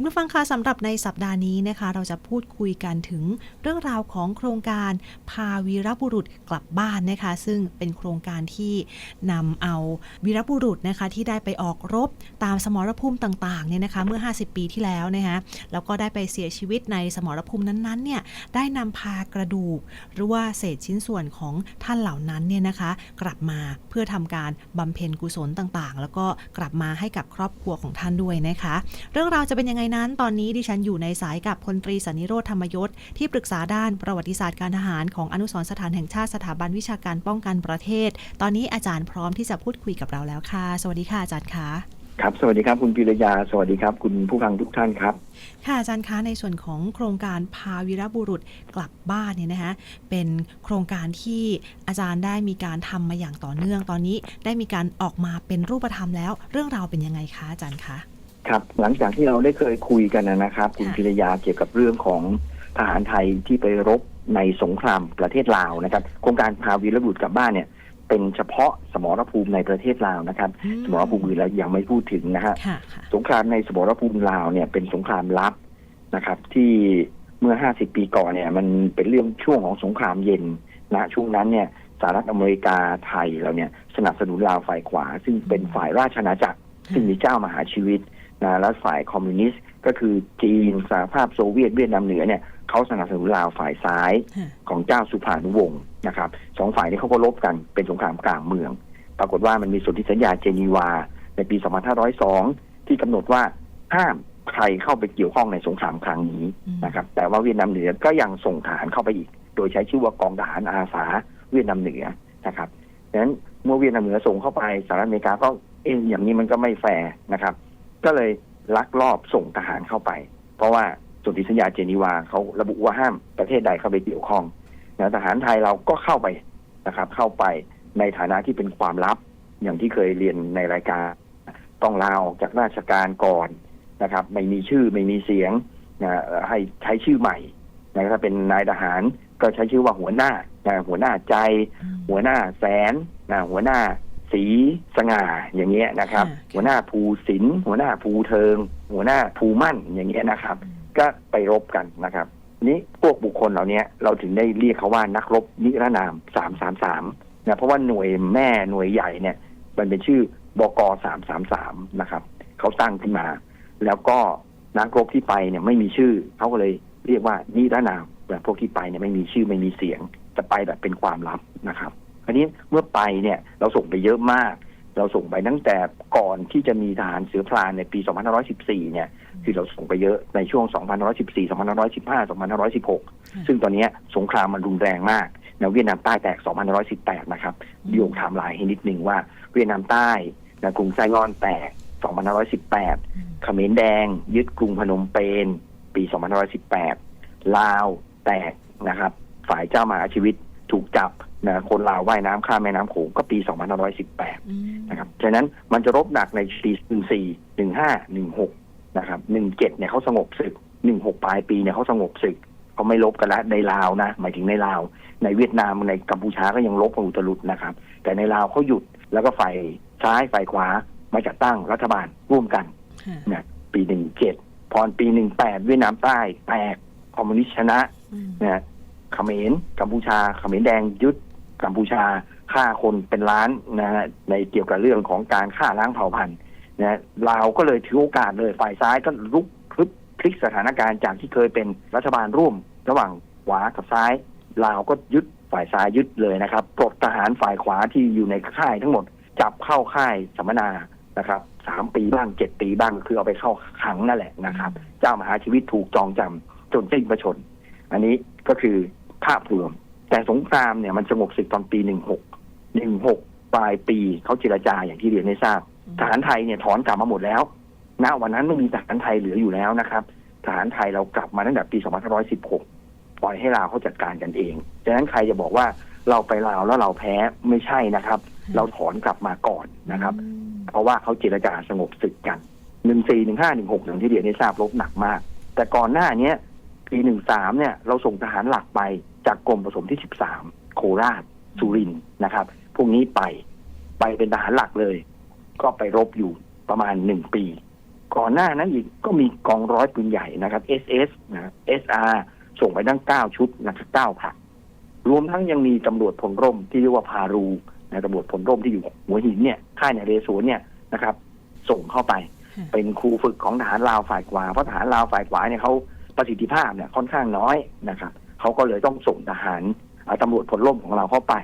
คุณผู้ฟังคะสำหรับในสัปดาห์นี้นะคะ เราจะพูดคุยกันถึงเรื่องราวของโครงการพาวีรบุรุษกลับบ้านนะคะ ซึ่งเป็นโครงการที่นำเอาวีรบุรุษนะคะที่ได้ไปออกรบตามสมรภูมิต่างๆเนี่ยนะคะเมื่อ 50 ปีที่แล้วนะคะแล้วก็ได้ไปเสียชีวิตในสมรภูมินั้นๆเนี่ยได้นำพากระดูก หรือว่าเศษชิ้นส่วนของท่านเหล่านั้นเนี่ยนะคะกลับมาเพื่อทำการบำเพ็ญกุศลต่างๆ แล้วก็กลับมาให้กับครอบครัวของท่านด้วยนะคะ เรื่องราวจะเป็นยังไงนั้นตอนนี้ดิฉันอยู่ในสายกับพลตรีสันนิโรธธรรมยศที่ปรึกษาด้านประวัติศาสตร์การทหารของอนุสรณ์สถานแห่งชาติสถาบันวิชาการป้องกันประเทศ ตอนนี้อาจารย์พร้อมที่จะพูดคุยกับเราแล้วค่ะ สวัสดีค่ะอาจารย์คะครับ สวัสดีครับคุณปิรยา สวัสดีครับ คุณผู้ฟังทุกท่านครับ ค่ะอาจารย์คะในส่วนของโครงการพาวีรบุรุษกลับบ้านเนี่ยนะคะเป็นโครงการที่อาจารย์ได้มีการทำมาอย่างต่อเนื่องตอนนี้ ได้มีการออกมาเป็นรูปธรรมแล้ว เรื่องราวเป็นยังไงคะอาจารย์คะ ครับหลังจากที่เราได้เคยคุยกันนะครับ คุณค่ะปิรยาเกี่ยวกับเรื่องของทหารไทยที่ไปรบในสงครามประเทศลาวนะครับ โครงการพาวีรบุรุษกลับบ้านเนี่ย เป็นเฉพาะสมรภูมิในประเทศลาวนะครับ สมรภูมิอื่นแล้วยังไม่พูดถึงนะฮะค่ะค่ะสงครามในสมรภูมิลาวเนี่ยเป็นสงครามลับนะครับ ที่เมื่อ 50 ปีก่อนเนี่ย มันเป็นเรื่องช่วงของสงครามเย็นนะช่วงนั้นเนี่ยสหรัฐอเมริกาไทยเราเนี่ย สนับสนุนลาวฝ่ายขวา ซึ่งเป็นฝ่ายราชอาณาจักรซึ่งมีเจ้ามหาชีวิต นะและฝ่ายคอมมิวนิสต์ก็คือจีนสหภาพโซเวียตเวียดนามเหนือเนี่ยเขาสนับสนุนลาวฝ่ายซ้ายค่ะของเจ้าสุภานุวงศ์นะครับสองฝ่ายนี้เขาก็ลบกันเป็นสงครามกลางเมือง ปรากฏว่ามันมีสนธิสัญญาเจนีวา ในปี 2502 ที่กำหนดว่าห้ามใครเข้าไปเกี่ยวข้องในสงครามครั้งนี้อืมนะครับ แต่ว่าเวียดนามเหนือก็ยังส่งทหารเข้าไปอีก โดยใช้ชื่อว่ากองทหารอาสาเวียดนามเหนือนะครับดังนั้นเมื่อเวียดนามเหนือส่งเข้าไปสหรัฐอเมริกาก็เอ๊ะอย่างนี้มันก็ไม่แฟร์นะครับ ก็เลยลักลอบส่งทหารเข้าไป เพราะว่าสนธิสัญญาเจนีวาเขาระบุว่าห้ามประเทศใดเข้าไปเกี่ยวข้องนะทหารไทยเราก็เข้าไปนะครับ เข้าไปในฐานะที่เป็นความลับ อย่างที่เคยเรียนในรายการ ต้องลาออกจากราชการก่อนนะครับ ไม่มีชื่อไม่มีเสียงนะให้ใช้ชื่อใหม่นะถ้าเป็นนายทหารก็ใช้ชื่อว่าหัวหน้านะหัวหน้าใจ หัวหน้าแสนนะหัวหน้า สีสง่าอย่างเงี้ยนะครับค่ะหัวหน้าภูศิลป์หัวหน้าภูเทิง หัวหน้าภูมั่นอย่างเงี้ยนะครับ ก็ไปรบกันนะครับนี้พวกบุคคลเหล่านี้เราถึงได้เรียกเขาว่านักรบนิรนามสามสามสามนะเพราะว่าหน่วยแม่หน่วยใหญ่เนี่ย มันเป็นชื่อบกสามสามสามนะครับเขาตั้งขึ้นมา แล้วก็นักรบที่ไปเนี่ยไม่มีชื่อเขาก็เลยเรียกว่านิรนามแบบพวกที่ไปเนี่ยไม่มีชื่อไม่มีเสียง จะไปแบบเป็นความลับนะครับ อันนี้เมื่อไปเนี่ยเราส่งไปเยอะมาก เราส่งไปตั้งแต่ก่อนที่จะมีทหารเสือพรานในปี 2514 เนี่ยคือเราส่งไปเยอะในช่วง 2514 2515 2516 ซึ่งตอนเนี้ยสงครามมันรุนแรงมากนะเวียดนามใต้แตก 2518 นะครับโยงไทม์ไลน์ให้นิดนึงว่าเวียดนามใต้นะกรุงไซงอนแตก 2518 เขมรแดง ยึดกรุงพนมเปญปี 2518 ลาวแตกนะครับ ฝ่ายเจ้ามหาชีวิตถูกจับ นะคนลาวว่ายน้ำข้ามแม่น้ำโขงก็ปี 2518อืมนะครับ ฉะนั้นมันจะรบหนักในปี14 15 16 นะครับ 17 เนี่ยเขาสงบศึก 16 ปลายปีเนี่ยเขาสงบศึกเขาไม่ลบกันแล้วในลาวนะ หมายถึงในลาว ในเวียดนามในกัมพูชาก็ยังลบกันอุตลุดนะครับ แต่ในลาวเขาหยุดแล้วก็ฝ่ายซ้ายฝ่ายขวามาจัดตั้งรัฐบาลร่วมกันค่ะนะปีหนึ่งเจ็ดพอปีหนึ่งแปดเวียดนามใต้แตกคอมมิวนิสต์ชนะอืมนะเขมรกัมพูชาเขมรแดงยึด กัมพูชาฆ่าคนเป็นล้านนะฮะในเกี่ยวกับเรื่องของการฆ่าล้างเผ่าพันธุ์นะลาวก็เลยถือโอกาสเลยฝ่ายซ้ายก็ลุกพลิกพลิกสถานการณ์จากที่เคยเป็นรัฐบาลร่วม ระหว่างขวากับซ้ายลาวก็ยึดฝ่ายซ้ายยึดเลยนะครับปลดทหารฝ่ายขวาที่อยู่ในค่ายทั้งหมด จับเข้าค่ายสัมมนานะครับสามปีบ้างเจ็ดปีบ้างคือเอาไปเข้าขังนั่นแหละนะครับ เจ้ามหาชีวิตถูกจองจำจนสิ้นประชน อันนี้ก็คือภาพรวม แต่สงครามเนี่ยมันสงบศึกตอนปีหนึ่งหกหนึ่งหกปลายปีเขาเจรจาอย่างที่เรียนให้ทราบทหารไทยเนี่ยถอนกลับมาหมดแล้วณวันนั้นไม่มีทหารไทยเหลืออยู่แล้วนะครับทหารไทยเรากลับมาตั้งแต่ปี 2516 ปล่อยให้ลาวเขาจัดการกันเองดังนั้นใครจะบอกว่าเราไปลาวแล้วเราแพ้ไม่ใช่นะครับ เราถอนกลับมาก่อนนะครับอืมเพราะว่าเขาเจรจาสงบศึกกันหนึ่งสี่หนึ่งห้าหนึ่งหกอย่างที่เรียนให้ทราบรบหนักมาก แต่ก่อนหน้าเนี้ยปีหนึ่งสามเนี่ยเราส่งทหารหลักไป จากกรมผสมที่สิบสามโคราชสุรินทร์นะครับ พวกนี้ไปไปเป็นทหารหลักเลย ก็ไปรบอยู่ประมาณหนึ่งปี ก่อนหน้านั้นอีกก็มีกองร้อยปืนใหญ่นะครับ SS นะครับ SR ส่งไปทั้งเก้าชุดนะครับเก้าผลัดรวมทั้งยังมีตำรวจพลร่มที่เรียกว่าพารูนะตำรวจพลร่มที่อยู่หัวหินเนี่ยค่ายในเรศวรเนี่ยนะครับ ส่งเข้าไปค่ะเป็นครูฝึกของทหารลาวฝ่ายขวาเพราะทหารลาวฝ่ายขวาเนี่ยเขาประสิทธิภาพเนี่ยค่อนข้างน้อยนะครับ เขาก็เลยต้องส่งทหารเอ่อตำรวจพลร่มของเราเข้าไป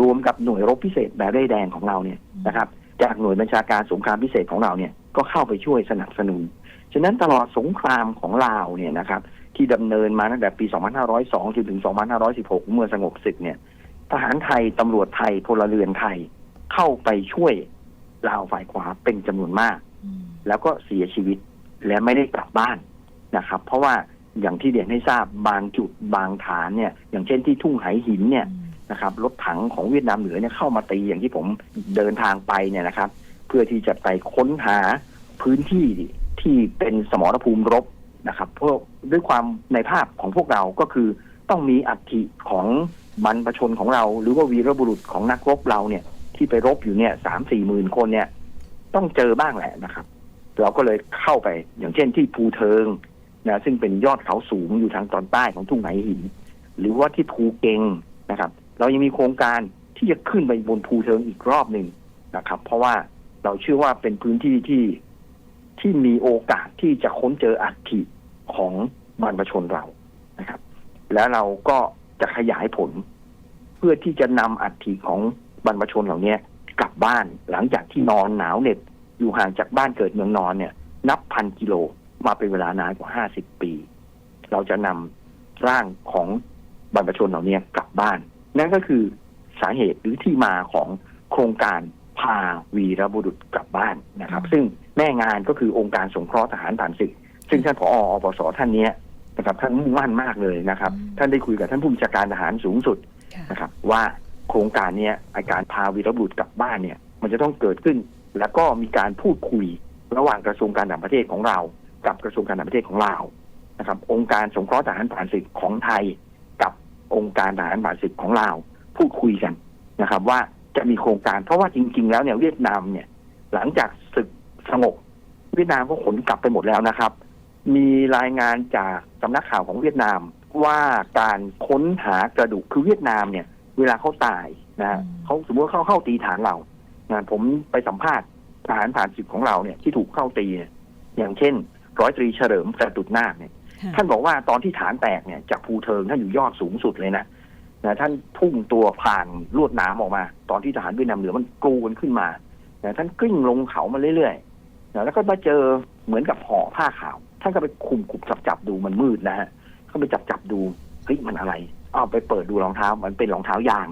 รวมกับหน่วยรบพิเศษแบบเร่แดงของเราเนี่ยนะครับจากหน่วยบัญชาการสงครามพิเศษของเราเนี่ยก็เข้าไปช่วยสนับสนุน ฉะนั้นตลอดสงครามของลาวเนี่ยนะครับที่ดำเนินมาตั้งแต่ปี 2502 จนถึง 2516 เมื่อสงบศึกเนี่ยทหารไทยตำรวจไทยพลเรือนไทยเข้าไปช่วยลาวฝ่ายขวาเป็นจำนวนมากอืมแล้วก็เสียชีวิตและไม่ได้กลับบ้านนะครับ เพราะว่า อย่างที่เรียนให้ทราบบางจุดบางฐานเนี่ย อย่างเช่นที่ทุ่งไหหินเนี่ยนะครับรถถังของเวียดนามเหนือเนี่ยเข้ามาตีอย่างที่ผมเดินทางไปเนี่ยนะครับ เพื่อที่จะไปค้นหาพื้นที่ที่เป็นสมรภูมิรบนะครับเพราะด้วยความในภาพของพวกเราก็คือต้องมีอัฐิของบรรพชนของเรา หรือว่าวีรบุรุษของนักรบเราเนี่ย ที่ไปรบอยู่เนี่ยสามสี่หมื่นคนเนี่ย ต้องเจอบ้างแหละนะครับ เราก็เลยเข้าไปอย่างเช่นที่ภูเทิง นะซึ่งเป็นยอดเขาสูงอยู่ทางตอนใต้ของทุ่งไหหิน หรือว่าที่ภูเกงนะครับ เรายังมีโครงการที่จะขึ้นไปบนภูเทิงอีกรอบหนึ่งนะครับ เพราะว่าเราเชื่อว่าเป็นพื้นที่ที่ที่มีโอกาสที่จะค้นเจออัฐิของบรรพชนเรานะครับ แล้วเราก็จะขยายผล เพื่อที่จะนำอัฐิของบรรพชนเหล่านี้กลับบ้านหลังจากที่นอนหนาวเหน็บอยู่ห่างจากบ้านเกิดเมืองนอนเนี่ย นับพันกิโล มาเป็นเวลานานกว่าห้าสิบปี เราจะนำร่างของบรรพชนเหล่านี้กลับบ้าน นั่นก็คือสาเหตุหรือที่มาของโครงการพาวีรบุรุษกลับบ้านนะครับ ซึ่งแม่งานก็คือองค์การสงเคราะห์ทหารผ่านศึก ซึ่งท่านผออปสท่านเนี้ยนะครับท่านมุ่งมั่นมากเลยนะครับ ท่านได้คุยกับท่านผู้บัญชาการทหารสูงสุดค่ะนะครับ ว่าโครงการเนี้ยอาการพาวีรบุรุษกลับบ้านเนี่ย มันจะต้องเกิดขึ้น แล้วก็มีการพูดคุยระหว่างกระทรวงการต่างประเทศของเรา กับกระทรวงการต่างประเทศของลาวนะครับ องค์การสงเคราะห์ทหารผ่านศึกของไทย กับองค์การทหารผ่านศึกของลาว พูดคุยกันนะครับ ว่าจะมีโครงการเพราะว่าจริง ๆ แล้วเนี่ยเวียดนามเนี่ย หลังจากศึกสงบเวียดนามก็ขนกลับไปหมดแล้วนะครับ มีรายงานจากสำนักข่าวของเวียดนามว่าการค้นหากระดูกคือเวียดนามเนี่ย เวลาเขาตายนะเขาสมมติว่าเขาเข้าตีฐานเรานะผมไปสัมภาษณ์ทหารผ่านศึกของเราเนี่ยที่ถูกเข้าตี อย่างเช่น ร้อยตรีเฉลิมกระตุดนาคเนี่ยค่ะท่านบอกว่าตอนที่ฐานแตกเนี่ยจากภูเทิงท่านอยู่ยอดสูงสุดเลยนะนะท่านพุ่งตัวผ่านลวดหน้ำออกมา ตอนที่ทหารเวียดนามเหนือมันกรูกันขึ้นมานะท่านกลิ้งลงเขามาเรื่อยๆนะแล้วก็มาเจอเหมือนกับห่อผ้าขาว ท่านก็ไปคุมคุมจับจับๆดูมันมืดนะฮะเขาไปจับจับๆดูเฮ้ยมันอะไรเอาไปเปิดดูรองเท้ามันเป็นรองเท้ายาง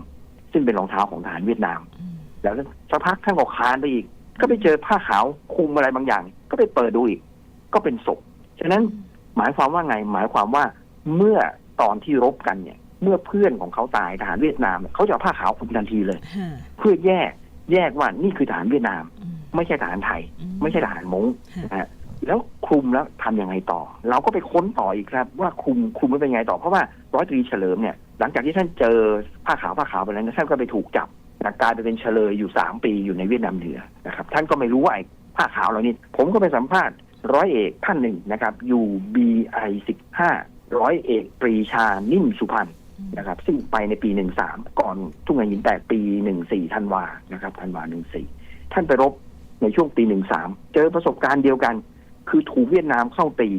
ซึ่งเป็นรองเท้าของทหารเวียดนามอืมแล้วสักพักท่านก็คลานไปอีก ก็ไปเจอผ้าขาวคลุมอะไรบางอย่าง ก็ไปเปิดดูอีก ก็เป็นศพฉะนั้นหมายความว่าไงหมายความว่าเมื่อตอนที่รบกันเนี่ย เมื่อเพื่อนของเขาตายทหารเวียดนามเนี่ยเขาจะเอาผ้าขาวคลุมทันทีเลยค่ะเพื่อแยกแยกว่านี่คือทหารเวียดนามอืมไม่ใช่ทหารไทยอืไม่ใช่ทหารมงค่ะนะฮะแล้วคลุมแล้วทำยังไงต่อ เราก็ไปค้นต่ออีกครับ ว่าคลุมคลุมมันเป็นไงต่อ เพราะว่าร้อยตรีเฉลิมเนี่ยหลังจากที่ท่านเจอผ้าขาวผ้าขาวไปแล้วเนี่ยท่านก็ไปถูกจับนะกลายไปเป็นเฉลยอยู่สามปีอยู่ในเวียดนามเหนือนะครับ ท่านก็ไม่รู้ว่าไอ้ผ้าขาวเหล่านี้ ผมก็ไปสัมภาษณ์ ร้อยเอกท่านหนึ่งนะครับอยู่ BI สิบห้าร้อยเอกปรีชานิ่มสุพรรณนะครับ ซึ่งไปในปี13ก่อนทุ่งหินแตกปี14ธันวานะครับธันวา14ท่านไปรบในช่วงปี13เจอประสบการณ์เดียวกัน คือถูกเวียดนามเข้าตี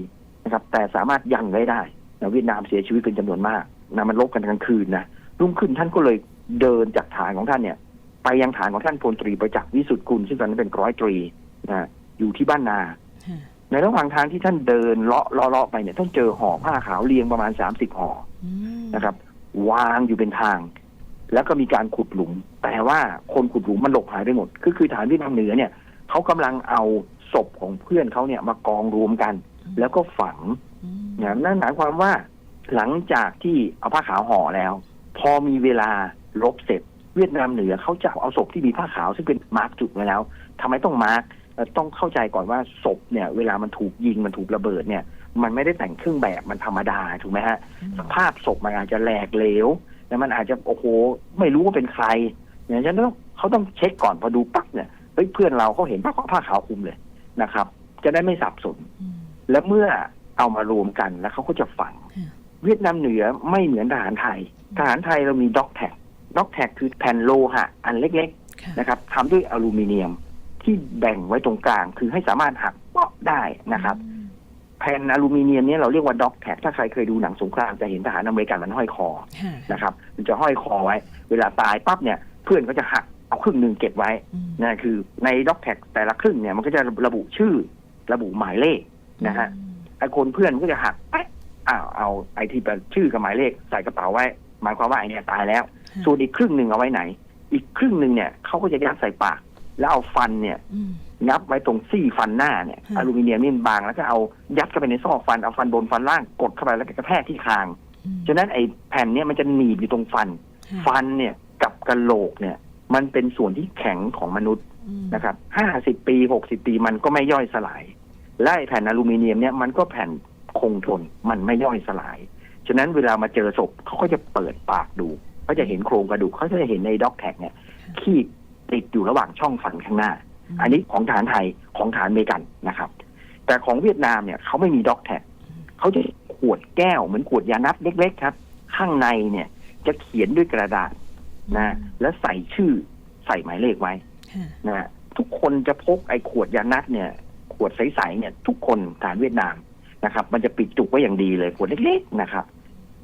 นะครับ แต่สามารถยังไว้ได้นะเวียดนามเสียชีวิตเป็นจำนวนมากนะมันรบกันกลางคืนนะรุ่งขึ้นท่านก็เลยเดินจากฐานของท่านเนี่ย ไปยังฐานของท่านพลตรีประจักษ์วิสุทธิ์กุลซึ่งตอนนั้นเป็นร้อยตรีนะอยู่ที่บ้านนา ในระหว่างทางที่ท่านเดินเลาะเลาะเลาะไปเนี่ยท่านเจอห่อผ้าขาวเรียงประมาณ30ห่ออืมนะครับ วางอยู่เป็นทาง แล้วก็มีการขุดหลุม แต่ว่าคนขุดหลุมมันหลบหายไปหมดคือคือฐานเวียดนามเหนือเนี่ยเขากำลังเอาศพของเพื่อนเขาเนี่ยมากองรวมกัน แล้วก็ฝังอืมนะนั่นหมายความว่าหลังจากที่เอาผ้าขาวห่อแล้ว พอมีเวลาลบเสร็จ เวียดนามเหนือเขาจะเอาศพที่มีผ้าขาวซึ่งเป็นมาร์กจุดไว้แล้วทำไมต้องมาร์กเอ่อ ต้องเข้าใจก่อนว่าศพเนี่ย เวลามันถูกยิงมันถูกระเบิดเนี่ย มันไม่ได้แต่งเครื่องแบบมันธรรมดาถูกไหมฮะสภาพศพมันอาจจะแหลกเหลวแล้วมันอาจจะโอ้โหไม่รู้ว่าเป็นใครอย่างเช่นต้องเขาต้องเช็คก่อนพอดูปั๊บเนี่ยเฮ้ยเพื่อนเราเขาเห็นผ้าผ้าขาวคลุมเลยนะครับ จะได้ไม่สับสนอืมและเมื่อเอามารวมกันแล้วเขาก็จะฝังค่ะเวียดนามเหนือไม่เหมือนทหารไทย ทหารไทยเรามีด็อกแท็กด็อกแท็กคือแผ่นโลหะอันเล็กค่ะๆนะครับทำด้วยอลูมิเนียม ที่แบ่งไว้ตรงกลาง คือให้สามารถหักเปาะได้นะครับอืมแผ่นอลูมิเนียมเนี้เราเรียกว่าด็อกแท็กถ้าใครเคยดูหนังสงครามจะเห็นทหารอเมริกันมันห้อยคอค่ะนะครับ มันจะห้อยคอไว้ เวลาตายปั๊บเนี่ยเพื่อนก็จะหักเอาครึ่งหนึ่งเก็บไว้อืมนะคือในด็อกแท็กแต่ละครึ่งเนี่ยมันก็จะระบุชื่อ ระบุหมายเลขนะฮะอืมไอ้คนเพื่อนก็จะหักแป๊ะอ้าวเอาไอ้ที่เป็นชื่อกับหมายเลขใส่กระเป๋าไว้ หมายความว่าไอ้เนี่ยตายแล้วค่ะส่วนอีกครึ่งหนึ่งเอาไว้ไหน อีกครึ่งหนึ่งเนี่ยเขาก็จะยัดใส่ปาก แล้วเอาฟันเนี่ยอืมงับไว้ตรงซี่ฟันหน้าเนี่ยค่ะอลูมิเนียมนี่มันบางแล้วก็เอายัดเข้าไปในซอกฟันเอาฟันบนฟันล่างกดเข้าไปแล้วก็กระแทกที่คางอืมฉะนั้นไอ้แผ่นเนี่ยมันจะหนีบอยู่ตรงฟันค่ะฟันเนี่ยกับกระโหลกเนี่ย มันเป็นส่วนที่แข็งของมนุษย์อืมนะครับห้าสิบปีหกสิบปีมันก็ไม่ย่อยสลาย และไอ้แผ่นอลูมิเนียมเนี่ยมันก็แผ่นคงทนมันไม่ย่อยสลาย ฉะนั้นเวลามาเจอศพเขาก็จะเปิดปากดูเขาจะเห็นโครงกระดูกเขาจะเห็นในด็อกแท็กเนี่ยขีด ติดอยู่ระหว่างช่องฟันข้างหน้า อันนี้ของฐานไทยของฐานอเมริกันนะครับ แต่ของเวียดนามเนี่ยเขาไม่มีด็อกแท็กเขาจะขวดแก้วเหมือนขวดยานัดเล็ก ๆ ครับ ข้างในเนี่ยจะเขียนด้วยกระดาษนะแล้วใส่ชื่อใส่หมายเลขไว้ค่ะนะฮะทุกคนจะพกไอ้ขวดยานัดเนี่ย ขวดใสๆเนี่ย ทุกคนทหารเวียดนามนะครับ มันจะปิดจุกไว้อย่างดีเลยขวดเล็กๆนะครับ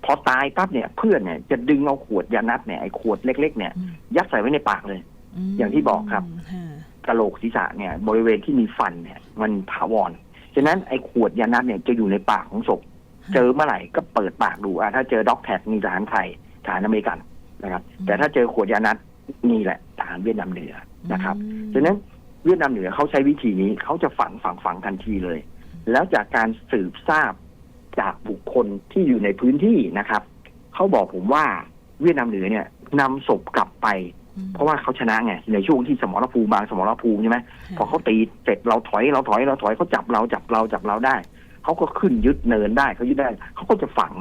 พอตายปั๊บเนี่ย เพื่อนเนี่ยจะดึงเอาขวดยานัดเนี่ยไอ้ขวดเล็ก ๆ เนี่ยอืมยัดใส่ไว้ในปากเลยม อย่างที่บอกครับค่ะกระโหลกศีรษะเนี่ย บริเวณที่มีฟันเนี่ย มันถาวรฉะนั้นไอ้ขวดยานัดเนี่ยจะอยู่ในปากของศพเจอเมื่อไหร่ก็เปิดปากดูอะถ้าเจอด็อกแท็กมีทหารไทยทหารอเมริกันนะครับ แต่ถ้าเจอขวดยานัดนี่แหละทหารเวียดนามเหนือนะครับอืมฉะนั้นเวียดนามเหนือเขาใช้วิธีนี้เขาจะฝังฝังฝังทันทีเลย แล้วจากการสืบทราบจากบุคคลที่อยู่ในพื้นที่นะครับเขาบอกผมว่าเวียดนามเหนือเนี่ยนำศพกลับไปอืม เพราะว่าเขาชนะไงในช่วงที่สมรภูมิบางสมรภูมิใช่ไหมพอเขาตีเสร็จเราถอยเราถอยเราถอยเขาจับเราจับเราจับเราได้เขาก็ขึ้นยึดเนินได้เขายึดได้เขาก็จะฝัง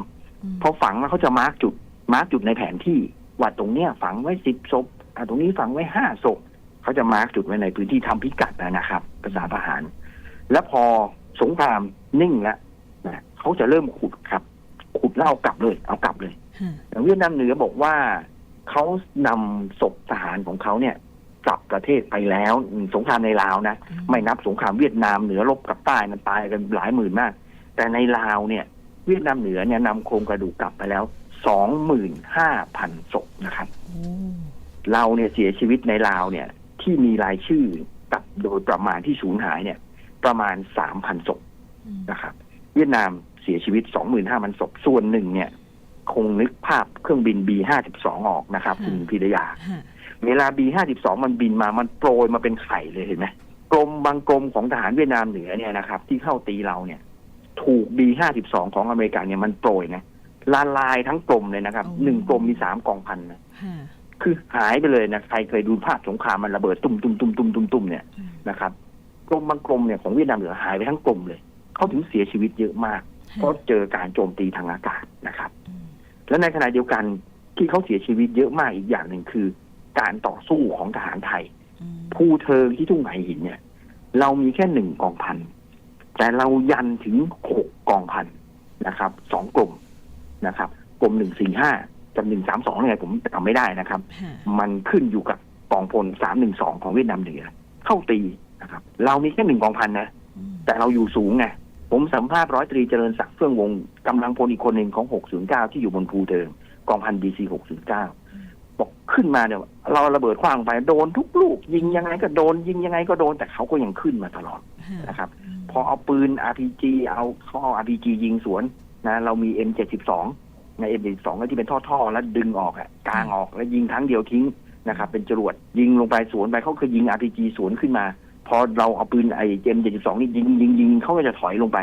มพอฝังแล้วเขาจะมาร์กจุดมาร์กจุดในแผนที่ว่าตรงเนี้ยฝังไว้สิบศพอะตรงนี้ฝังไว้ห้าศพเขาจะมาร์กจุดไว้ในพื้นที่ทำพิกัดนะครับภาษาทหาร แล้วพอสงครามนิ่งแล้วนะเขาจะเริ่มขุดครับ ขุดแล้วเอากลับเลย เอากลับเลยค่ะอย่างเวียดนามเหนือบอกว่า เขานำศพทหารของเขาเนี่ยกลับประเทศไปแล้วอืมสงครามในลาวนะ อืไม่นับสงครามเวียดนามเหนือรบกับใต้มันตายกันหลายหมื่นมาก แต่ในลาวเนี่ย เวียดนามเหนือเนี่ยนำโครงกระดูกกลับไปแล้วสองหมื่นห้าพันศพนะครับโอ้เราเนี่ยเสียชีวิตในลาวเนี่ย ที่มีรายชื่อกับโดยประมาณที่สูญหายเนี่ย ประมาณสามพันศพอืมนะครับ เวียดนามเสียชีวิตสองหมื่นห้าพันศพส่วนหนึ่งเนี่ย คงนึกภาพเครื่องบิน B52 ออกนะครับ คุณพิรยาค่ะเวลา B52 มันบินมามันโปรยมาเป็นไข่เลยเห็นไหมกรมบางกรมของทหารเวียดนามเหนือเนี่ยนะครับ ที่เข้าตีเราเนี่ย ถูก B52 ของอเมริกันเนี่ยมันโปรยนะละลายทั้งกรมเลยนะครับหนึ่งกรมมีสามกองพันนะค่ะคือหายไปเลยนะใครเคยดูภาพสงครามมันระเบิดตุ้มตุ้มตุ้มตุ้มตุ้มตุ้มเนี่ยอืมนะครับกรมบางกรมเนี่ยของเวียดนามเหนือหายไปทั้งกรมเลย เขาถึงเสียชีวิตเยอะมากเพราะเจอการโจมตีทางอากาศนะครับอืม และในขณะเดียวกันที่เขาเสียชีวิตเยอะมากอีกอย่างหนึ่งคือ การต่อสู้ของทหารไทยอืมภูเทิงที่ทุ่งไหหินเนี่ย เรามีแค่หนึ่งกองพันแต่เรายันถึงหกกองพันนะครับสองกลุ่มนะครับกลุ่มหนึ่งสี่ห้ากับหนึ่งสามสองเนี่ยผมจำไม่ได้นะครับค่ะมันขึ้นอยู่กับกองพลสามหนึ่งสองของเวียดนามเหนือเข้าตีนะครับ เรามีแค่หนึ่งกองพันนะอืมแต่เราอยู่สูงไง ผมสัมภาษณ์ร้อยตรีเจริญศักดิ์เฟื่องวงศ์กำลังพลอีกคนหนึ่งของ 609 ที่อยู่บนภูเทิงกองพันดีซี609 บอกขึ้นมาเนี่ย เราระเบิดขว้างไปโดนทุกลูก ยิงยังไงก็โดนยิงยังไงก็โดนแต่เขาก็ยังขึ้นมาตลอดค่ะนะครับมพอเอาปืน RPG เอาเขาเอา RPG ยิงสวนนะเรามี M72 ใน M72 ก็ที่เป็นท่อๆแล้วดึงออกอะกลางออกแล้วยิงครั้งเดียวทิ้งนะครับเป็นจรวดยิงลงไปสวนไปเขาเคยยิง RPG สวนขึ้นมา พอเราเอาปืนไอ้ M72 นี่ยิงยิงยิงเขาก็จะถอยลงไป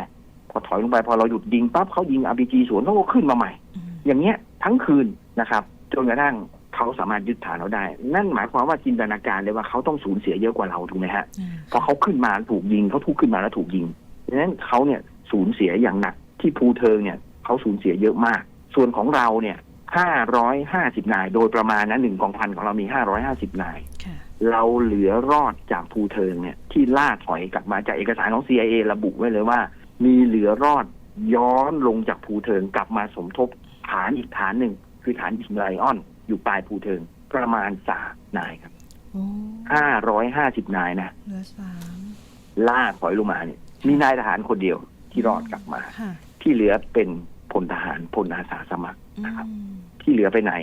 พอถอยลงไปพอเราหยุดยิงปั๊บเขายิง RPG สวนเขาก็ขึ้นมาใหม่อืมอย่างเงี้ยทั้งคืนนะครับจนกระทั่งเขาสามารถยึดฐานเราได้ นั่นหมายความว่าจินตนาการเลยว่าเขาต้องสูญเสียเยอะกว่าเราถูกไหมฮะอ่าพอเขาขึ้นมาถูกยิงเขาถูกขึ้นมาแล้วถูกยิงดังนั้นเขาเนี่ยสูญเสียอย่างหนักที่ภูเทิงเนี่ยเขาสูญเสียเยอะมาก ส่วนของเราเนี่ยห้าร้อยห้าสิบนาย โดยประมาณนะหนึ่งกองพันของเรามีห้าร้อยห้าสิบนายค่ะ เราเหลือรอดจากภูเทิงเนี่ย ที่ล่าถอยกลับมาจากเอกสารของ CIA ระบุไว้เลยว่า มีเหลือรอดย้อนลงจากภูเทิงกลับมาสมทบฐานอีกฐานหนึ่ง คือฐานอิสไลออน อยู่ปลายภูเทิงประมาณสามนายครับโอ้ห้าร้อยห้าสิบนายนะเหลือสามล่าถอยลงมาเนี่ย มีนายทหารคนเดียวที่รอดกลับมาค่ะที่เหลือเป็นพลทหารพลอาสาสมัครนะครับอืมที่เหลือไปไหน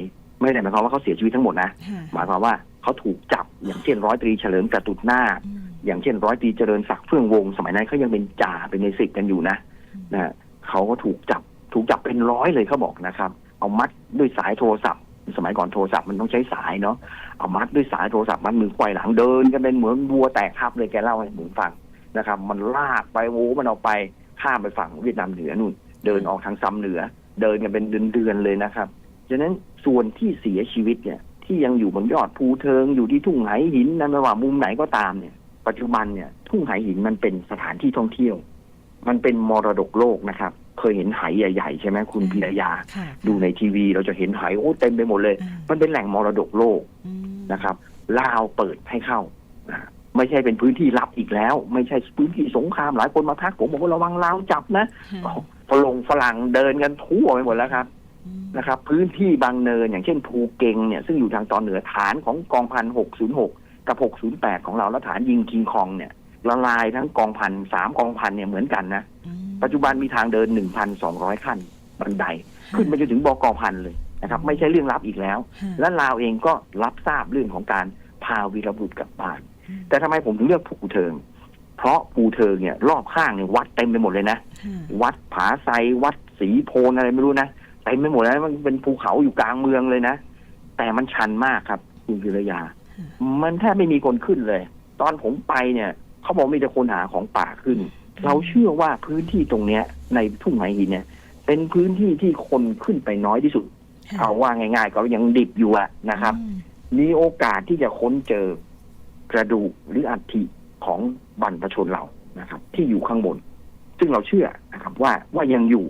ไม่ได้หมายความว่าเขาเสียชีวิตทั้งหมดนะค่ะหมายความว่า เขาถูกจับอย่างเช่นร้อยตรีเฉลิมกระตุดหน้าอืมอย่างเช่นร้อยตรีเจริญศักดิ์เฟื่องวง สมัยนั้นเขายังเป็นจ่าเป็นในสิบกันอยู่นะนะฮะเขาก็ถูกจับถูกจับเป็นร้อยเลยเขาบอกนะครับ เอามัดด้วยสายโทรศัพท์ สมัยก่อนโทรศัพท์มันต้องใช้สายเนาะเอามัดด้วยสายโทรศัพท์มัดมือควายหลังเดินกันเป็นเหมือนวัวแตกครับเลยแกเล่าให้ผมฟังนะครับ มันลากไปโว้มันเอาไปข้ามไปฝั่งเวียดนามเหนือนู่น เดินออกทางซ้ำเหนือ เดินกันเป็นเดือนๆเลยนะครับฉะนั้นส่วนที่เสียชีวิตเนี่ย ที่ยังอยู่บนยอดภูเทิงอยู่ที่ทุ่งไหหินนั่นไม่ว่ามุมไหนก็ตามเนี่ย ปัจจุบันเนี่ย ทุ่งไหหินมันเป็นสถานที่ท่องเที่ยว มันเป็นมรดกโลกนะครับ เคยเห็นไหใหญ่ๆใช่ไหมคุณพิรยาค่ะดูในทีวีเราจะเห็นไหโอ้เต็มไปหมดเลยอ่ามันเป็นแหล่งมรดกโลกอืมนะครับลาวเปิดให้เข้านะไม่ใช่เป็นพื้นที่ลับอีกแล้ว ไม่ใช่พื้นที่สงครามหลายคนมาทักผมบอกว่าระวังลาวจับนะค่ะฝรั่งฝรั่งเดินกันทั่วไปหมดแล้วครับอืม นะครับ พื้นที่บางเนินอย่างเช่นภูเก็งเนี่ยซึ่งอยู่ทางตอนเหนือฐานของกองพันหกศูนย์หกกับหกศูนย์แปดของเราแล้วฐานยิงคิงคองเนี่ยละลายทั้งกองพันสามกองพันเนี่ยเหมือนกันนะอืมปัจจุบันมีทางเดินหนึ่งพันสองร้อยขั้นบันได ขึ้นไปจนถึงบกพันเลยนะครับ ไม่ใช่เรื่องลับอีกแล้วค่ะและลาวเองก็รับทราบเรื่องของการพาวีรบุรุษกลับบ้านอืมแต่ทำไมผมถึงเลือกภูเทิง เพราะภูเทิงเนี่ยรอบข้างเนี่ยวัดเต็มไปหมดเลยนะค่ะวัดผาไซวัดสีโพนอะไรไม่รู้นะ เต็มไปหมดแล้วมันเป็นภูเขาอยู่กลางเมืองเลยนะ แต่มันชันมากครับคุณพิรยา มันแทบไม่มีคนขึ้นเลย ตอนผมไปเนี่ย เขาบอกมีแต่คนหาของป่าขึ้น เราเชื่อว่าพื้นที่ตรงเนี้ย ในทุ่งไหหินเนี่ย เป็นพื้นที่ที่คนขึ้นไปน้อยที่สุดค่ะเอาว่าง่ายๆ ก็ยังดิบอยู่อะนะครับอืมมีโอกาสที่จะค้นเจอกระดูกหรืออัฐิของบรรพชนเรานะครับ ที่อยู่ข้างบน ซึ่งเราเชื่อนะครับ ว่าว่ายังอยู่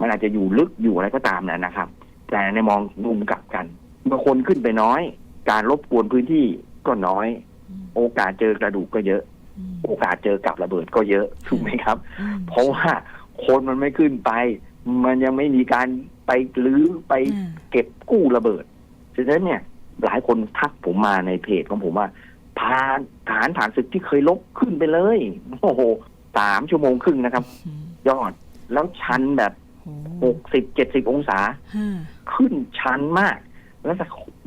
มันอาจจะอยู่ลึกอยู่อะไรก็ตามนะนะครับ แต่ในมองมุมกลับกัน เมื่อคนขึ้นไปน้อย การรบกวนพื้นที่ก็น้อยอืมโอกาสเจอกระดูกก็เยอะอืมโอกาสเจอกับระเบิดก็เยอะถูกไหมครับอืมเพราะว่าคนมันไม่ขึ้นไป มันยังไม่มีการไปลื้อไปอ่าเก็บกู้ระเบิดฉะนั้นเนี่ย หลายคนทักผมมาในเพจของผมว่าพาฐานฐานศึกที่เคยลบขึ้นไปเลย โอ้โหสามชั่วโมงครึ่งนะครับอืมยอด แล้วชันแบบโอ้ หกสิบเจ็ดสิบองศาห้าขึ้นชันมาก แล้ว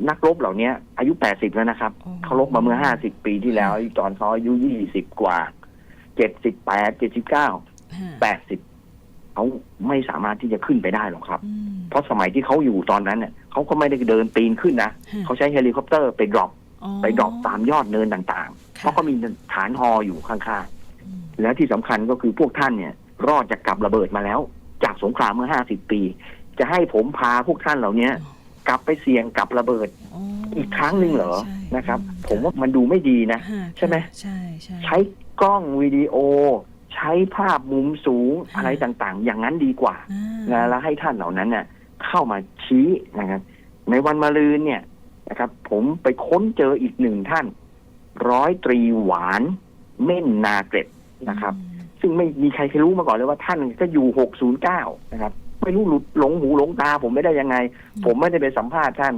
นักรบเหล่านี้อายุแปดสิบแล้วนะครับโอ้เขาลบมาเมื่อห้าสิบปีที่แล้วตอนเขาอายุยี่สิบกว่าเจ็ดสิบแปดเจ็ดสิบเก้าห้าแปดสิบเขาไม่สามารถที่จะขึ้นไปได้หรอกครับอืมเพราะสมัยที่เขาอยู่ตอนนั้นเนี่ยเขาก็ไม่ได้เดินปีนขึ้นนะห้าเขาใช้เฮลิคอปเตอร์ไปดรอปอ๋อไปดรอปตามยอดเนินต่างๆ เพค่ะราะก็มีฐานฮออยู่ข้างอืมๆแล้วที่สำคัญก็คือพวกท่านเนี่ย รอดจากกับระเบิดมาแล้ว จากสงครามเมื่อห้าสิบปี จะให้ผมพาพวกท่านเหล่านี้กลับไปเสี่ยงกับระเบิดอ๋ออีกครั้งหนึ่งเหรอใช่นะครับอืผมว่ามันดูไม่ดีนะห้าใช่ไหมใช่ใช่ใช้กล้องวิดีโอ ใช้ภาพมุมสูงค่ะอะไรต่างๆ อย่างนั้นดีกว่าอ่านะแล้วให้ท่านเหล่านั้นเนี่ยเข้ามาชี้นะครับ ในวันมะรืนเนี่ยนะครับ ผมไปค้นเจออีกหนึ่งท่าน ร้อยตรีหวานเม่นนาเกร็ดนะครับอืม ซึ่งไม่มีใครเคยรู้มาก่อนเลยว่าท่านก็อยู่ 609 นะครับ ไม่รู้หลุดหลงหูหลงตา ผมไม่ได้ยังไง ผมไม่ได้ไปสัมภาษณ์ท่าน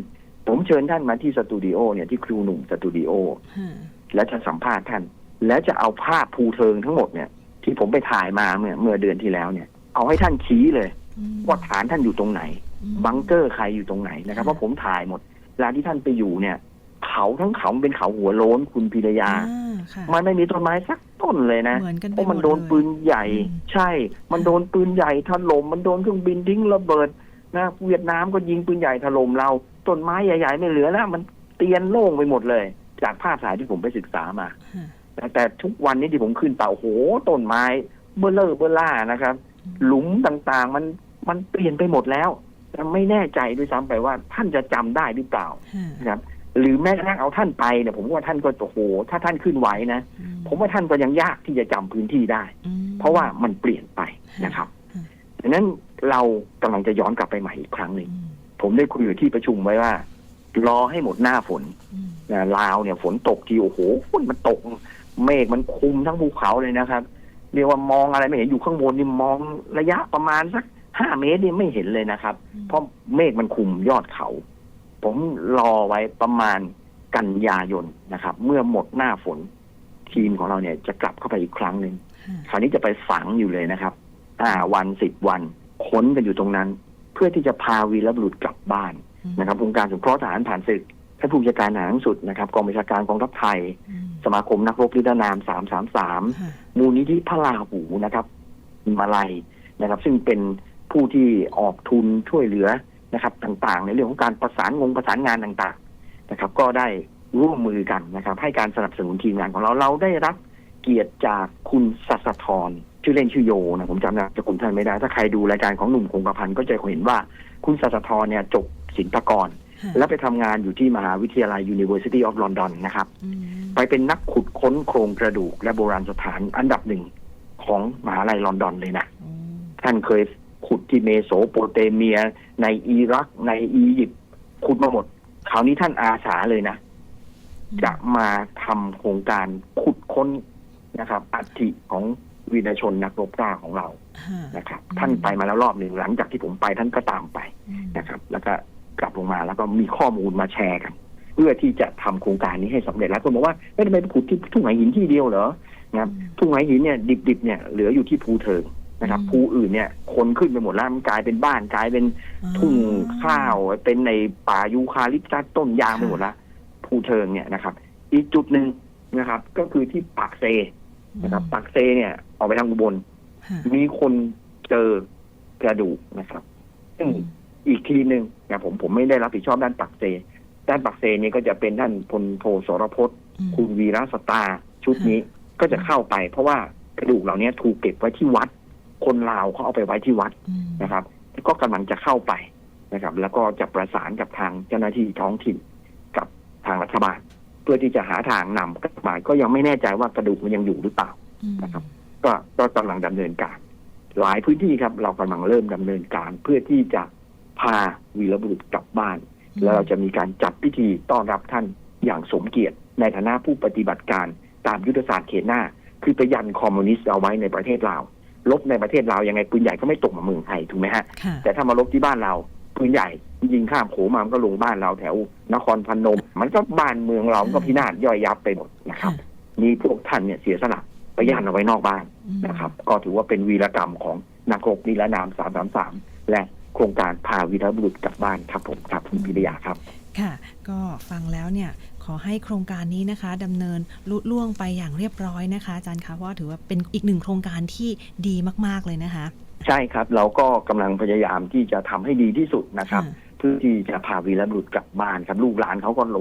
ผมเชิญท่านมาที่สตูดิโอเนี่ยที่ครูหนุ่มสตูดิโอห้าแล้วจะสัมภาษณ์ท่าน แล้วจะเอาภาพภูเทิงทั้งหมดเนี่ย ที่ผมไปถ่ายมาเมื่อเมื่อเดือนที่แล้วเนี่ย เอาให้ท่านชี้เลยอืมว่าฐานท่านอยู่ตรงไหนอืมบังเกอร์ใครอยู่ตรงไหนนะครับ เพราะผมถ่ายหมดเวลาที่ท่านไปอยู่เนี่ย เขาทั้งเขาเป็นเขาหัวโล้นคุณพิรยาอ่าค่ะ มันไม่มีต้นไม้สักต้นเลยนะเหมือนกันเพไปราะหมมันดโดนเลยปืนใหญ่อืมใช่ มันโดนปืนใหญ่ถล่มมันโดนเครื่องบินทิ้งระเบิดนะเวียดนามก็ยิงปืนใหญ่ถล่มเราต้นไม้ใหญ่ๆไม่เหลือแล้ว มันเตียนโล่งไปหมดเลย จากภาพถ่ายที่ผมไปศึกษามาห้าแต่แต่ทุกวันนี้ที่ผมขึ้นไปโอ้โหต้นไม้เบลเลอร์เบลล่านะครับ หลุมต่างๆ มันมันเปลี่ยนไปหมดแล้วไม่แน่ใจด้วยซ้ำไปว่าท่านจะจำได้หรือเปล่าค่ะนะครับ หรือแม้กระทั่งเอาท่านไปเนี่ยผมว่าท่านก็โอ้โหถ้าท่านขึ้นไหวนะอืผมว่าท่านก็ยังยากที่จะจำพื้นที่ได้อืมเพราะว่ามันเปลี่ยนไปนะครับค่ะดังนั้นเรากำลังจะย้อนกลับไปใหม่อีกครั้งหนึ่งอืมผมได้คุยกับที่ประชุมไว้ว่า รอให้หมดหน้าฝนอืมนะลาวเนี่ยฝนตกทีโอ้โหฝนมันตก เมฆมันคลุมทั้งภูเขาเลยนะครับเรียกว่ามองอะไรไม่เห็นอยู่ข้างบนนี่มองระยะประมาณสักห้าเมตรนี่ไม่เห็นเลยนะครับ เพราะเมฆมันคลุมยอดเขา ผมรอไว้ประมาณกันยายนนะครับ เมื่อหมดหน้าฝนทีมของเราเนี่ยจะกลับเข้าไปอีกครั้งหนึ่งค่ะคราวนี้จะไปฝังอยู่เลยนะครับอ่าวันสิบวันค้นกันอยู่ตรงนั้น เพื่อที่จะพาวีรบุรุษกลับบ้านนะครับองค์การสงเคราะห์ทหารผ่านศึกท่านผู้บัญชาการทหารสุดนะครับกองบัญชาการกองทัพไทยอืมสมาคมนักรบนิรนาม333ค่ะมูลนิธิพระราหูนะครับมาลัยนะครับ ซึ่งเป็นผู้ที่ออกทุนช่วยเหลือ นะครับต่างๆ ในเรื่องของการประสานงงประสานงานต่างๆนะครับ ก็ได้ร่วมมือกันนะครับ ให้การสนับสนุนทีมงานของเราเราได้รับเกียรติจากคุณสัสธรชื่อเล่นชื่อโยนะผมจำนามสกุลท่านไม่ได้ ถ้าใครดูรายการของหนุ่มคงกระพันธ์ก็จะเห็นว่าคุณสัสธรเนี่ยจบศิลปากรค่ะและไปทำงานอยู่ที่มหาวิทยาลัย University of London นะครับอืมไปเป็นนักขุดค้นโครงกระดูกและโบราณสถานอันดับหนึ่งของมหาลัยลอนดอนเลยนะอืมท่านเคย ขุดที่เมโสโปเตเมีย ในอิรัก ในอียิปต์ขุดมาหมดคราวนี้ท่านอาสาเลยนะ จะมาทำโครงการขุดค้นนะครับอัฐิของวีรชนนักรบกล้าของเราค่ะนะครับ ท่านไปมาแล้วรอบหนึ่งหลังจากที่ผมไปท่านก็ตามไปอืมนะครับ แล้วก็กลับลงมาแล้วก็มีข้อมูลมาแชร์กัน เพื่อที่จะทำโครงการนี้ให้สำเร็จแล้วคนบอกว่าไม่ได้ไปขุดที่ทุ่งไหหินที่เดียวเหรอนะครับทุ่งไหหินเนี่ยดิบๆเนี่ยเหลืออยู่ที่ภูเทิง นะครับอืมภูอื่นเนี่ยคนขึ้นไปหมดแล้วมันกลายเป็นบ้านกลายเป็นทุ่งข้าวเป็นในป่ายูคาลิปตัสต้นยางไปหมดแล้วภูเทิงเนี่ยนะครับ อีกจุดหนึ่งนะครับ ก็คือที่ปากเซนะครับปากเซเนี่ยออกไปทางอุบลค่ะมีคนเจอกระดูกนะครับ ซึ่งอืมอีกทีหนึ่งนะผมผมไม่ได้รับผิดชอบด้านปักเซ ด้านปักเซเนี่ยก็จะเป็นท่านพลโทสรพจน์อืมคุณวีระสตาร์ชุดนี้ก็จะเข้าไป เพราะว่ากระดูกเหล่านี้ถูกเก็บไว้ที่วัด คนลาวเขาเอาไปไว้ที่วัดอืมนะครับก็กำลังจะเข้าไปนะครับ แล้วก็จะประสานกับทางเจ้าหน้าที่ท้องถิ่นกับทางรัฐบาล เพื่อที่จะหาทางนำกลับมาก็ยังไม่แน่ใจว่ากระดูกมันยังอยู่หรือเปล่าอืมนะครับ ก็ก็กำลังดำเนินการ หลายพื้นที่ครับ เรากำลังเริ่มดำเนินการ เพื่อที่จะพาวีรบุรุษกลับบ้าน แล้วเราจะมีการจัดพิธีต้อนรับท่านอย่างสมเกียรติ ในฐานะผู้ปฏิบัติการตามยุทธศาสตร์เขตหน้า คือไปยันคอมมิวนิสต์เอาไว้ในประเทศลาว ลบในประเทศลาวยังไงปืนใหญ่ก็ไม่ตกมาเมืองไทยถูกไหมฮะค่ะแต่ถ้ามาลบที่บ้านเราปืนใหญ่ยิงข้ามโขงมามันก็ลงบ้านเราแถวนครพนม มันก็บ้านเมืองเรามันก็พินาศย่อยยับไปหมดนะครับนี่พวกท่านเนี่ยเสียสละไปย่านเอาไว้นอกบ้านอืมนะครับ ก็ถือว่าเป็นวีรกรรมของนักรบนิรนาม333และโครงการพาวีรบุรุษกลับบ้านครับผมครับคุณพิริยาครับ ค่ะ ก็ฟังแล้วเนี่ยข อให้โครงการนี้นะคะดำเนินลุล่วงไปอย่างเรียบร้อยนะคะอาจารย์คะเพราะว่าถือว่าเป็นอีกหนึ่งโครงการที่ดีมาก ๆ เลยนะคะ ใช่ครับ เราก็กำลังพยายามที่จะทำให้ดีที่สุดนะครับค่ะเพื่อที่จะพาวีรบุรุษกลับบ้านครับ ลูกหลานเขาก็โหล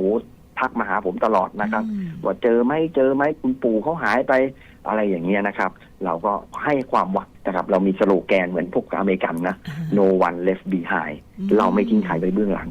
ทักมาหาผมตลอดนะครับอืมว่าเจอไหมเจอไหมคุณปู่เขาหายไปอะไรอย่างเงี้ยนะครับ เราก็ให้ความหวังนะครับ เรามีสโลแกนเหมือนพวกอเมริกันนะอ่า no one left behind อืมเราไม่ทิ้งใครไว้เบื้องหลัง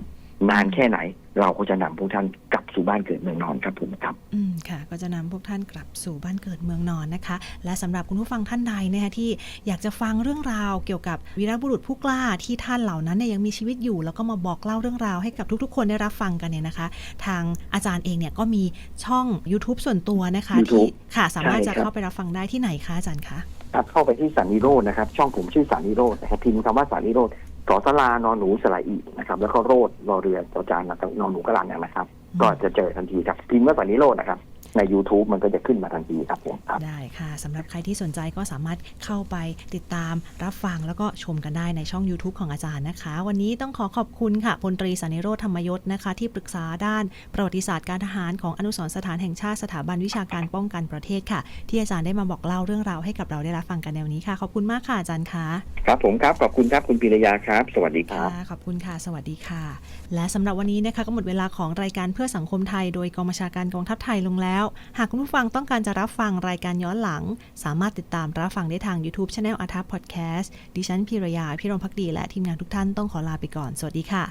นานแค่ไหน เราก็จะนำพวกท่านกลับสู่บ้านเกิดเมืองนอนครับผมครับอืมค่ะ ก็จะนำพวกท่านกลับสู่บ้านเกิดเมืองนอนนะคะ และสำหรับคุณผู้ฟังท่านใดนะคะที่อยากจะฟังเรื่องราวเกี่ยวกับวีรบุรุษผู้กล้าที่ท่านเหล่านั้นเนี่ยยังมีชีวิตอยู่ แล้วก็มาบอกเล่าเรื่องราวให้กับทุก ๆ คนได้รับฟังกันเนี่ยนะคะ ทางอาจารย์เองเนี่ยก็มีช่อง YouTube ส่วนตัวนะคะ YouTube ที่ค่ะสามารถใช่จะครับเข้าไปรับฟังได้ที่ไหนคะอาจารย์คะครับเข้าไปที่สันนิโรธนะครับ ช่องผมชื่อสันนิโรธนะครับพิมพ์คำว่าสันนิโรธ สอสลานอนหนูสระอีนะครับ แล้วก็โรดรอเรือจอจานแล้วก็นอนหนูกระลันอย่างนะครับอืมก็จะเจอทันทีครับพิมพ์ว่าสันนิโรธนะครับ ใน YouTube มันก็จะขึ้นมาทันทีครับผมครับ ได้ค่ะสำหรับใครที่สนใจก็สามารถเข้าไปติดตามรับฟังแล้วก็ชมกันได้ในช่อง YouTube ของอาจารย์นะคะ วันนี้ต้องขอขอบคุณค่ะพลตรีสันนิโรธธรรมยศนะคะ ที่ปรึกษาด้านประวัติศาสตร์การทหารของอนุสรณ์สถานแห่งชาติสถาบันวิชาการป้องกันประเทศค่ะ ที่อาจารย์ได้มาบอกเล่าเรื่องราวให้กับเราได้รับฟังกันในวันนี้ค่ะขอบคุณมากค่ะอาจารย์คะครับผมครับขอบคุณครับคุณปิรยาครับ สวัสดีคค่ะรับขอบคุณค่ะ สวัสดีค่ะ และสำหรับวันนี้นะคะก็หมดเวลาของรายการเพื่อสังคมไทย โดยกองบัญชาการกองทัพไทยลงแล้วหากคุณผู้ฟังต้องการจะรับฟังรายการย้อนหลัง สามารถติดตามรับฟังได้ทาง YouTube Channel อาทัพพอดแคสต์ดิฉันพิรยาพิรมพักดีและทีมงานทุกท่านต้องขอลาไปก่อน สวัสดีค่ะ